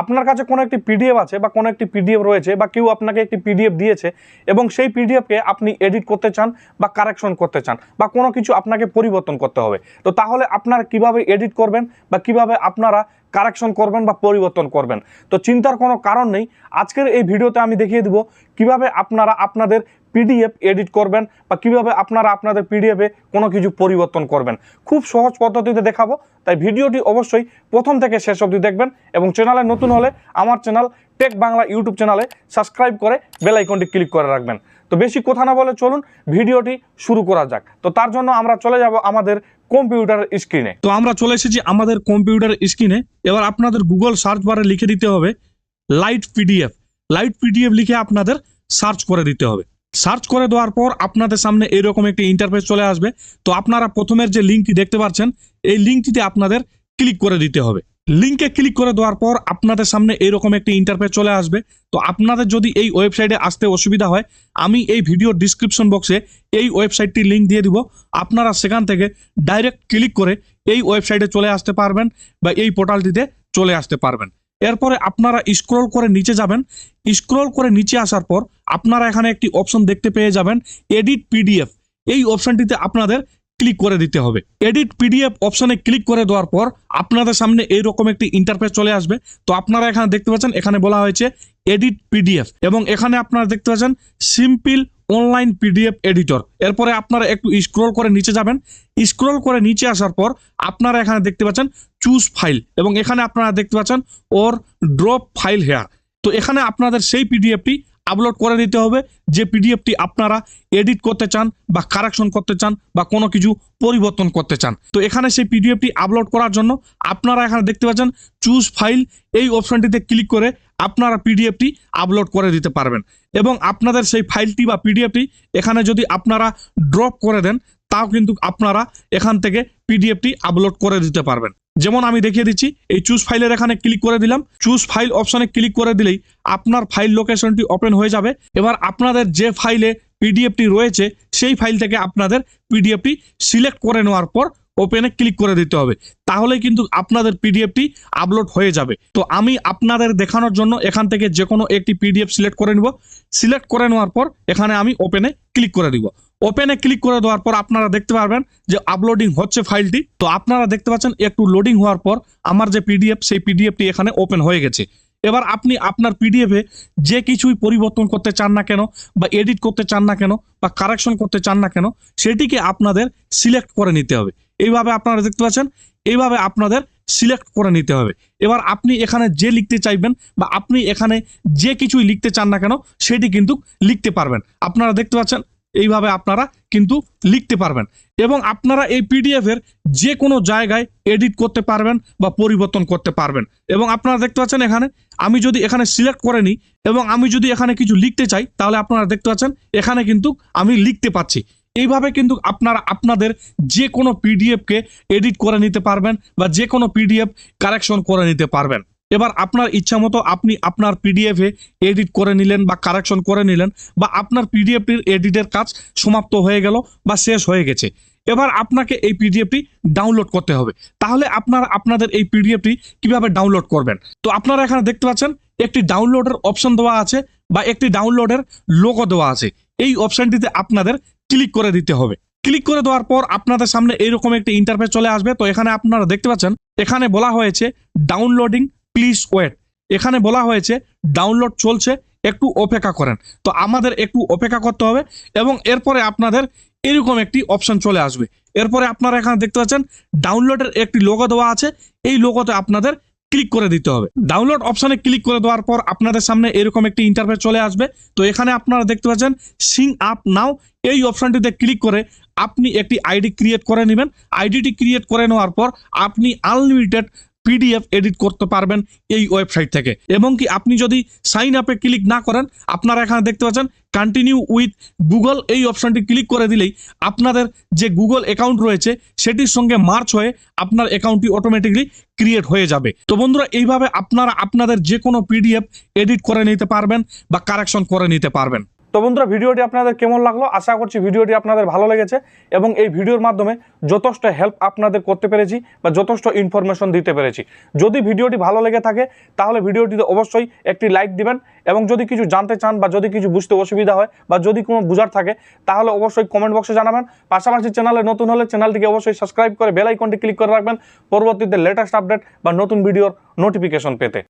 আপনার কাছে কোনো একটি পিডিএফ আছে বা কোনো একটি পিডিএফ রয়েছে বা কেউ আপনাকে একটি পিডিএফ দিয়েছে এবং সেই পিডিএফকে আপনি এডিট করতে চান বা কারেকশন করতে চান বা কোনো কিছু আপনাকে পরিবর্তন করতে হবে, তো তাহলে আপনারা কীভাবে এডিট করবেন বা কীভাবে আপনারা কারেকশন করবেন বা পরিবর্তন করবেন। তো চিন্তার কোনো কারণ নেই। আজকের এই ভিডিওতে আমি দেখিয়ে দিব কীভাবে আপনারা আপনাদের পিডিএফ এডিট করবেন বা কীভাবে আপনারা আপনাদের পিডিএফে কোনো কিছু পরিবর্তন করবেন। খুব সহজ পদ্ধতিতে দেখাবো। তাই ভিডিওটি অবশ্যই প্রথম থেকে শেষ অবধি দেখবেন এবং চ্যানেলে নতুন হলে আমার চ্যানেল টেক বাংলা ইউটিউব চ্যানেলে সাবস্ক্রাইব করে বেল আইকনটি ক্লিক করে রাখবেন। তো বেশি কথা না বলে চলুন ভিডিওটি শুরু করা যাক। তো তার জন্য আমরা চলে যাব আমাদের কম্পিউটার স্ক্রিনে। তো আমরা চলে এসেছি আমাদের কম্পিউটার স্ক্রিনে। এবার আপনাদের গুগল সার্চ বারে লিখে দিতে হবে লাইট পিডিএফ। লাইট পিডিএফ লিখে আপনাদের সার্চ করে দিতে হবে। সার্চ করে দেওয়ার পর আপনাদের সামনে এরকম একটি ইন্টারফেস চলে আসবে। তো আপনারা প্রথমের যে লিঙ্কটি দেখতে পাচ্ছেন, এই লিঙ্কটিতে আপনাদের ক্লিক করে দিতে হবে। লিঙ্কে ক্লিক করে দেওয়ার পর আপনাদের সামনে এরকম একটি ইন্টারফেস চলে আসবে। তো আপনাদের যদি এই ওয়েবসাইটে আসতে অসুবিধা হয়, আমি এই ভিডিও ডিসক্রিপশন বক্সে এই ওয়েবসাইটটির লিঙ্ক দিয়ে দিব। আপনারা সেখান থেকে ডাইরেক্ট ক্লিক করে এই ওয়েবসাইটে চলে আসতে পারবেন বা এই পোর্টালটিতে চলে আসতে পারবেন। এরপরে আপনারা স্ক্রল করে নিচে যাবেন। স্ক্রল করে নিচে আসার পর আপনারা এখানে একটি অপশন দেখতে পেয়ে যাবেন এডিট পিডিএফ এই অপশনটিতে আপনাদের ক্লিক করে দিতে হবে। এডিট পিডিএফ অপশনে ক্লিক করে দেওয়ার পর আপনাদের সামনে এইরকম একটি ইন্টারফেস চলে আসবে। তো আপনারা এখানে দেখতে পাচ্ছেন, এখানে বলা হয়েছে এডিট পিডিএফ এবং এখানে আপনারা দেখতে পাচ্ছেন সিম্পল অনলাইন পিডিএফ এডিটর এরপরে আপনারা একটু স্ক্রল করে নিচে যাবেন। স্ক্রল করে নিচে আসার পর আপনারা এখানে দেখতে পাচ্ছেন চুজ ফাইল এবং এখানে আপনারা দেখতে পাচ্ছেন ওর ড্রপ ফাইল হেয়ার তো এখানে আপনাদের সেই পিডিএফটি আপলোড করে দিতে হবে, যে পিডিএফটি আপনারা এডিট করতে চান বা কারেকশন করতে চান বা কোনো কিছু পরিবর্তন করতে চান। তো এখানে সেই পিডিএফটি আপলোড করার জন্য আপনারা এখানে দেখতে পাচ্ছেন চুজ ফাইল এই অপশনটিতে ক্লিক করে আপনারা পিডিএফটি আপলোড করে দিতে পারবেন। এবং আপনাদের সেই ফাইলটি বা পিডিএফটি এখানে যদি আপনারা ড্রপ করে দেন, তাও কিন্তু আপনারা এখান থেকে পিডিএফটি আপলোড করে দিতে পারবেন। যেমন আমি দেখিয়ে দিচ্ছি, এই চুজ ফাইলের এখানে ক্লিক করে দিলাম। চুজ ফাইল অপশনে ক্লিক করে দিলেই আপনার ফাইল লোকেশনটি ওপেন হয়ে যাবে। এবার আপনাদের যে ফাইলে পিডিএফটি রয়েছে, সেই ফাইল থেকে আপনাদের পিডিএফটি সিলেক্ট করে নেওয়ার পর ওপেনে ক্লিক করে দিতে হবে। তাহলে কিন্তু আপনাদের পিডিএফটি আপলোড হয়ে যাবে। তো আমি আপনাদের দেখানোর জন্য এখান থেকে যে কোনো একটি পিডিএফ সিলেক্ট করে নিব। সিলেক্ট করে নেওয়ার পর এখানে আমি ওপেনে ক্লিক করে দিব। ওপেনে ক্লিক করে দেওয়ার পর আপনারা দেখতে পারবেন যে আপলোডিং হচ্ছে ফাইলটি তো আপনারা দেখতে পাচ্ছেন একটু লোডিং হওয়ার পর আমার যে পিডিএফ সেই পিডিএফটি এখানে ওপেন হয়ে গেছে। এবার আপনি আপনার পিডিএফে যে কিছুই পরিবর্তন করতে চান না কেন, বা এডিট করতে চান না কেন, বা কারেকশন করতে চান না কেন, সেটিকে আপনাদের সিলেক্ট করে নিতে হবে। এইভাবে আপনারা দেখতে পাচ্ছেন, এইভাবে আপনাদের সিলেক্ট করে নিতে হবে। এবার আপনি এখানে যে লিখতে চাইবেন, বা আপনি এখানে যে কিছুই লিখতে চান না কেন, সেটি কিন্তু লিখতে পারবেন। আপনারা দেখতে পাচ্ছেন এইভাবে আপনারা কিন্তু লিখতে পারবেন। এবং আপনারা এই পিডিএফ এর যে কোনো জায়গায় এডিট করতে পারবেন বা পরিবর্তন করতে পারবেন। এবং আপনারা দেখতে পাচ্ছেন এখানে, আমি যদি এখানে সিলেক্ট করে নিই এবং আমি যদি এখানে কিছু লিখতে চাই, তাহলে আপনারা দেখতে পাচ্ছেন, এখানে কিন্তু আমি লিখতে পাচ্ছি এইভাবে কিন্তু আপনারা আপনাদের যে কোনো পিডিএফকে এডিট করে নিতে পারবেন বা যে কোনো পিডিএফ কারেকশন করে নিতে পারবেন। এবার আপনার ইচ্ছা মতো আপনি আপনার পিডিএফে এডিট করে নিলেন বা কারেকশন করে নিলেন বা আপনার পিডিএফটির এডিটের কাজ সমাপ্ত হয়ে গেল বা শেষ হয়ে গেছে। এবার আপনাকে এই পিডিএফটি ডাউনলোড করতে হবে। তাহলে আপনারা, আপনাদের এই পিডিএফটি কীভাবে ডাউনলোড করবেন? তো আপনারা এখানে দেখতে পাচ্ছেন, একটি ডাউনলোডের অপশন দেওয়া আছে বা একটি ডাউনলোডের লোগো দেওয়া আছে। এই অপশনটিতে আপনাদের ক্লিক করে দিতে হবে। ক্লিক করে দেওয়ার পর আপনাদের সামনে এইরকম একটি ইন্টারফেস চলে আসবে। তো এখানে আপনারা দেখতে পাচ্ছেন, এখানে বলা হয়েছে ডাউনলোডিং প্লিজ ওয়েট এখানে বলা হয়েছে ডাউনলোড চলছে, একটু অপেক্ষা করেন। তো আমাদের একটু অপেক্ষা করতে হবে এবং এরপরে আপনাদের এরকম একটি অপশন চলে আসবে। এরপরে আপনারা এখানে দেখতে পাচ্ছেন ডাউনলোডের একটি লোগো দেওয়া আছে। এই লোগোতে আপনাদের ক্লিক করে দিতে হবে। ডাউনলোড অপশানে ক্লিক করে দেওয়ার পর আপনাদের সামনে এরকম একটি ইন্টারফেস চলে আসবে। তো এখানে আপনারা দেখতে পাচ্ছেন সিং আপ নাও এই অপশানটিতে ক্লিক করে আপনি একটি আইডি ক্রিয়েট করে নেবেন। আইডিটি ক্রিয়েট করে নেওয়ার পর আপনি আনলিমিটেড পিডিএফ এডিট করতে পারবেন এই ওয়েবসাইট থেকে। এবং কি আপনি যদি সাইন আপে ক্লিক না করেন, আপনারা এখানে দেখতে পাচ্ছেন কন্টিনিউ উইথ গুগল এই অপশনটি ক্লিক করে দিলেই আপনাদের যে গুগল অ্যাকাউন্ট রয়েছে, সেটির সঙ্গে মার্চ হয়ে আপনার অ্যাকাউন্টটি অটোমেটিকলি ক্রিয়েট হয়ে যাবে। তো বন্ধুরা, এইভাবে আপনারা আপনাদের যে কোনো পিডিএফ এডিট করে নিতে পারবেন বা কারেকশন করে নিতে পারবেন। তো বন্ধুরা, ভিডিওটি আপনাদের কেমন লাগল? আশা করছি ভিডিওটি আপনাদের ভালো লেগেছে এবং এই ভিডিওর মাধ্যমে যথেষ্ট হেল্প আপনাদের করতে পেরেছি বা যথেষ্ট ইনফরমেশন দিতে পেরেছি। যদি ভিডিওটি ভালো লেগে থাকে, তাহলে ভিডিওটিতে অবশ্যই একটি লাইক দিবেন এবং যদি কিছু জানতে চান বা যদি কিছু বুঝতে অসুবিধা হয় বা যদি কোনো বুঝার থাকে, তাহলে অবশ্যই কমেন্ট বক্সে জানাবেন। পাশাপাশি চ্যানেলে নতুন হলে চ্যানেলটিকে অবশ্যই সাবস্ক্রাইব করে বেল আইকনটি ক্লিক করে রাখবেন। পরবর্তীতে লেটেস্ট আপডেট বা নতুন ভিডিওর নোটিফিকেশন পেতে।